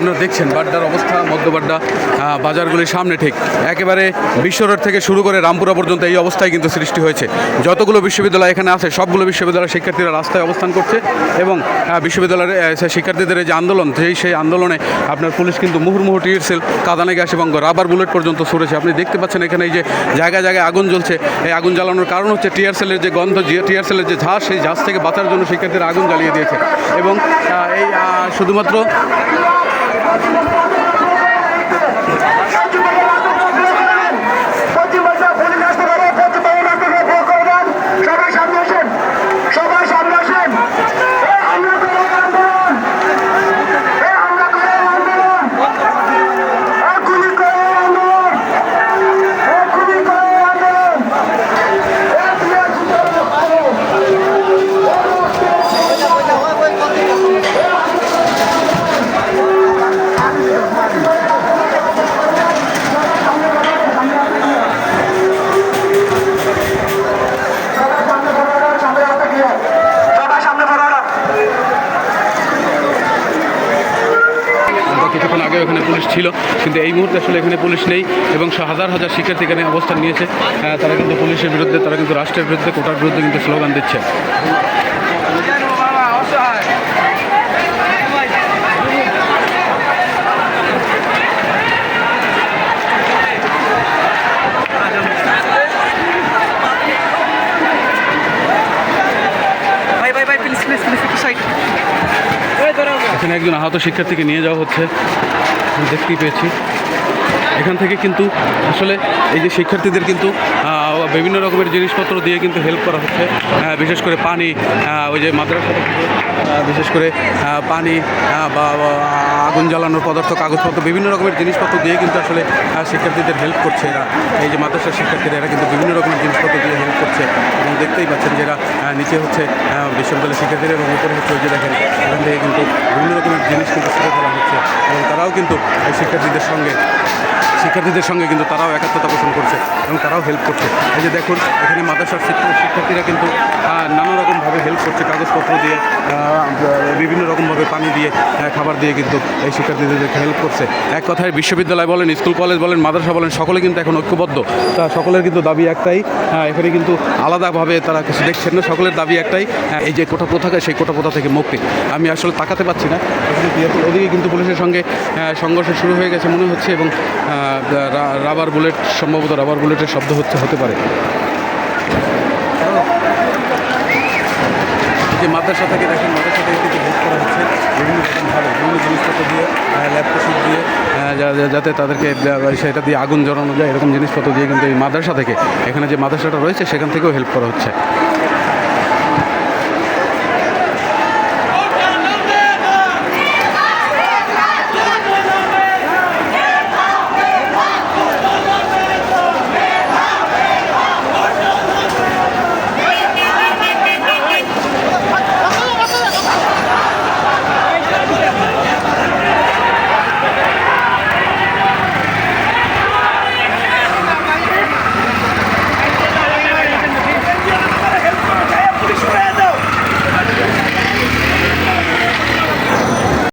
আপনারা দেখছেন বাড্ডার অবস্থা, মধ্যবাড্ডা বাজারগুলির সামনে ঠিক। একেবারে বিশ্ব রোড থেকে শুরু করে রামপুরা পর্যন্ত এই অবস্থায় কিন্তু সৃষ্টি হয়েছে। যতগুলো বিশ্ববিদ্যালয় এখানে আছে, সবগুলো বিশ্ববিদ্যালয়ের শিক্ষার্থীরা রাস্তায় অবস্থান করছে এবং বিশ্ববিদ্যালয়ের শিক্ষার্থীদের যে আন্দোলন, সেই সেই আন্দোলনে আপনার পুলিশ কিন্তু মুহুর্মুহু টিয়ার সেল, কাদানে গ্যাস এবং রাবার বুলেট পর্যন্ত ছুড়েছে আপনি দেখতে পাচ্ছেন এখানে এই যে জায়গায় জায়গায় আগুন জ্বলছে। এই আগুন জ্বালানোর কারণ হচ্ছে টিয়ার সেলের যে গন্ধ টিয়ার সেলের যে ঝাঁজ, সেই ঝাঁজ থেকে বাঁচার জন্য শিক্ষার্থীরা আগুন জ্বালিয়ে দিয়েছে। এবং এই শুধুমাত্র Thank you. ছিল। কিন্তু এই মুহূর্তে আসলে এখানে পুলিশ নেই এবং হাজার হাজার শিক্ষার্থী এখানে অবস্থান নিয়েছে। তারা কিন্তু পুলিশের বিরুদ্ধে, তারা কিন্তু রাষ্ট্রের বিরুদ্ধে, কোটার বিরুদ্ধে কিন্তু স্লোগান দিচ্ছে। এখানে একজন আহত শিক্ষার্থীকে নিয়ে যাওয়া হচ্ছে। দেখতেই পেয়েছি। এখান থেকে কিন্তু আসলে এই যে শিক্ষার্থীদের কিন্তু বিভিন্ন রকমের জিনিসপত্র দিয়ে কিন্তু হেল্প করা হচ্ছে। বিশেষ করে পানি ওই যে মাদ্রাসা বিশেষ করে পানি বা আগুন জ্বালানোর পদার্থ, কাগজপত্র, বিভিন্ন রকমের জিনিসপত্র দিয়ে কিন্তু আসলে শিক্ষার্থীদের হেল্প করছে এরা। এই যে মাদ্রাসার শিক্ষার্থীরা, এরা কিন্তু বিভিন্ন রকমের জিনিসপত্র দিয়ে হেল্প করছে। দেখতেই পাচ্ছেন যারা নিচে হচ্ছে বিশ্ববিদ্যালয়ের শিক্ষার্থীরা এবং উপরে হচ্ছে ওই যে দেখেন, এখান থেকে কিন্তু বিভিন্ন রকমের জিনিস কিন্তু শিখে ফেলা হচ্ছে। এবং তারাও কিন্তু এই শিক্ষার্থীদের সঙ্গে শিক্ষার্থীদের সঙ্গে কিন্তু তারাও একাত্মতা পোষণ করছে এবং তারাও হেল্প করছে। এই যে দেখুন, এখানে মাদ্রাসার শিক্ষক শিক্ষার্থীরা কিন্তু নানা রকমভাবে হেল্প করছে, কাগজপত্র দিয়ে বিভিন্ন রকমভাবে পানি দিয়ে খাবার দিয়ে কিন্তু এই শিক্ষার্থীদেরকে হেল্প করছে। এক কথায় বিশ্ববিদ্যালয় বলেন স্কুল কলেজ বলেন মাদ্রাসা বলেন সকলে কিন্তু এখন ঐক্যবদ্ধ। তা সকলের কিন্তু দাবি একটাই আহ, এখানে কিন্তু আলাদাভাবে তারা কিছু দেখছেন না সকলের দাবি একটাই আহ, এই যে কোটা প্রথাকে সেই কোটা প্রথা থেকে মুক্তি। আমি আসলে তাকাতে পাচ্ছি না। ওদিকে কিন্তু পুলিশের সঙ্গে সংঘর্ষ শুরু হয়ে গেছে মনে হচ্ছে এবং রাবার বুলেট সম্ভবত রাবার বুলেটের শব্দ হচ্ছে হতে পারে। যে মাদ্রাসা থেকে, দেখেন মাদ্রাসা থেকে কিন্তু ভোট করা হচ্ছে। বিভিন্ন রকমভাবে বিভিন্ন জিনিসপত্র দিয়ে ল্যাপটপ দিয়ে যাতে তাদেরকে সেটা দিয়ে আগুন জড়ানো যায়, এরকম জিনিসপত্র দিয়ে কিন্তু এই মাদ্রাসা থেকে, এখানে যে মাদ্রাসাটা রয়েছে, সেখান থেকেও হেল্প করা হচ্ছে।